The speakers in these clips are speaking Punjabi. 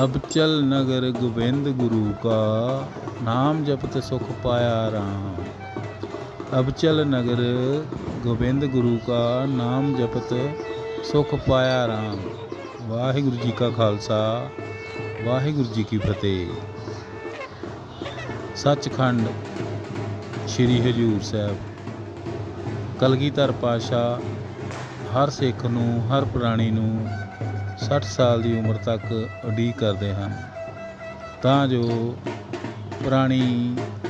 ਅਬ ਚਲ ਨਗਰ ਗੋਬਿੰਦ ਗੁਰੂ ਕਾ, ਨਾਮ ਜਪਤ ਸੁਖ ਪਾਇਆ ਰਾਮ। ਅਬ ਚਲ ਨਗਰ ਗੋਬਿੰਦ ਗੁਰੂ ਕਾ, ਨਾਮ ਜਪਤ ਸੁਖ ਪਾਇਆ ਰਾਮ। ਵਾਹਿਗੁਰੂ ਜੀ ਕਾ ਖਾਲਸਾ, ਵਾਹਿਗੁਰੂ ਜੀ ਕੀ ਫਤਿਹ। ਸੱਚਖੰਡ ਸ੍ਰੀ ਹਜੂਰ ਸਾਹਿਬ। ਕਲਗੀਧਰ ਪਾਸ਼ਾ ਹਰ ਸਿੱਖ ਨੂੰ, ਹਰ ਪ੍ਰਾਣੀ ਨੂੰ 60 ਸਾਲ ਦੀ ਉਮਰ ਤੱਕ ਉਡੀਕ ਕਰਦੇ ਹਨ ਤਾਂ ਜੋ ਪੁਰਾਣੀ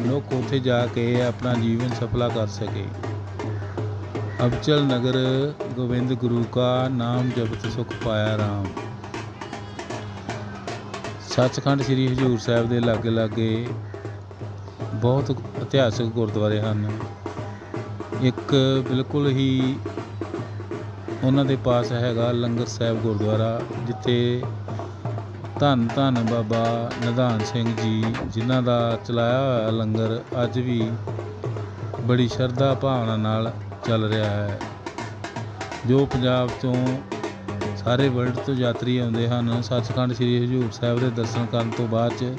ਮਨੁੱਖ ਉੱਥੇ ਜਾ ਕੇ ਆਪਣਾ ਜੀਵਨ ਸਫਲਾ ਕਰ ਸਕੇ। ਅਬਚਲ ਨਗਰ ਗੋਬਿੰਦ ਗੁਰੂ ਕਾ ਨਾਮ ਜਪਤ ਸੁਖ ਪਾਇਆ ਰਾਮ। ਸੱਚਖੰਡ ਸ੍ਰੀ ਹਜੂਰ ਸਾਹਿਬ ਦੇ ਲਾਗੇ ਲਾਗੇ ਬਹੁਤ ਇਤਿਹਾਸਕ ਗੁਰਦੁਆਰੇ ਹਨ। ਇੱਕ ਬਿਲਕੁਲ ਹੀ ਉਹਨਾਂ ਦੇ ਪਾਸ ਹੈਗਾ ਲੰਗਰ ਸਾਹਿਬ ਗੁਰਦੁਆਰਾ, ਜਿੱਥੇ ਧੰਨ ਧੰਨ ਬਾਬਾ ਨਿਧਾਨ ਸਿੰਘ ਜੀ, ਜਿਨ੍ਹਾਂ ਦਾ ਚਲਾਇਆ ਹੋਇਆ ਲੰਗਰ ਅੱਜ ਵੀ ਬੜੀ ਸ਼ਰਧਾ ਭਾਵਨਾ ਨਾਲ ਚੱਲ ਰਿਹਾ ਹੈ। ਜੋ ਪੰਜਾਬ ਤੋਂ ਸਾਰੇ ਵਰਲਡ ਤੋਂ ਯਾਤਰੀ ਆਉਂਦੇ ਹਨ, ਸੱਚਖੰਡ ਸ੍ਰੀ ਹਜੂਰ ਸਾਹਿਬ ਦੇ ਦਰਸ਼ਨ ਕਰਨ ਤੋਂ ਬਾਅਦ ਚ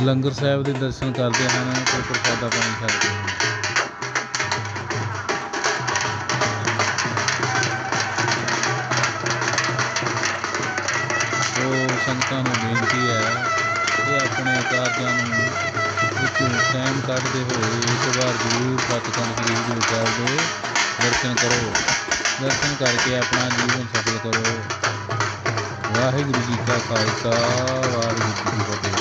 ਲੰਗਰ ਸਾਹਿਬ ਦੇ ਦਰਸ਼ਨ ਕਰਦੇ ਹਨ ਤੇ ਪ੍ਰਸਾਦਾ ਪਾਣੀ ਛਕਦੇ ਹਨ। ਸੰਗਤਾਂ ਨੂੰ ਬੇਨਤੀ ਹੈ ਕਿ ਆਪਣੇ ਕਾਰਜਾਂ ਨੂੰ ਵਿੱਚੋਂ ਟਾਈਮ ਕੱਢਦੇ ਹੋਏ ਇੱਕ ਵਾਰ ਜ਼ਰੂਰ ਸੱਚਖੰਡ ਸ੍ਰੀ ਗੁਰੂ ਸਾਹਿਬ ਦੇ ਦਰਸ਼ਨ ਕਰੋ। ਦਰਸ਼ਨ ਕਰਕੇ ਆਪਣਾ ਜੀਵਨ ਸਫਲ ਕਰੋ। ਵਾਹਿਗੁਰੂ ਜੀ ਕਾ ਖਾਲਸਾ, ਵਾਹਿਗੁਰੂ ਜੀ ਕੀ ਫਤਿਹ।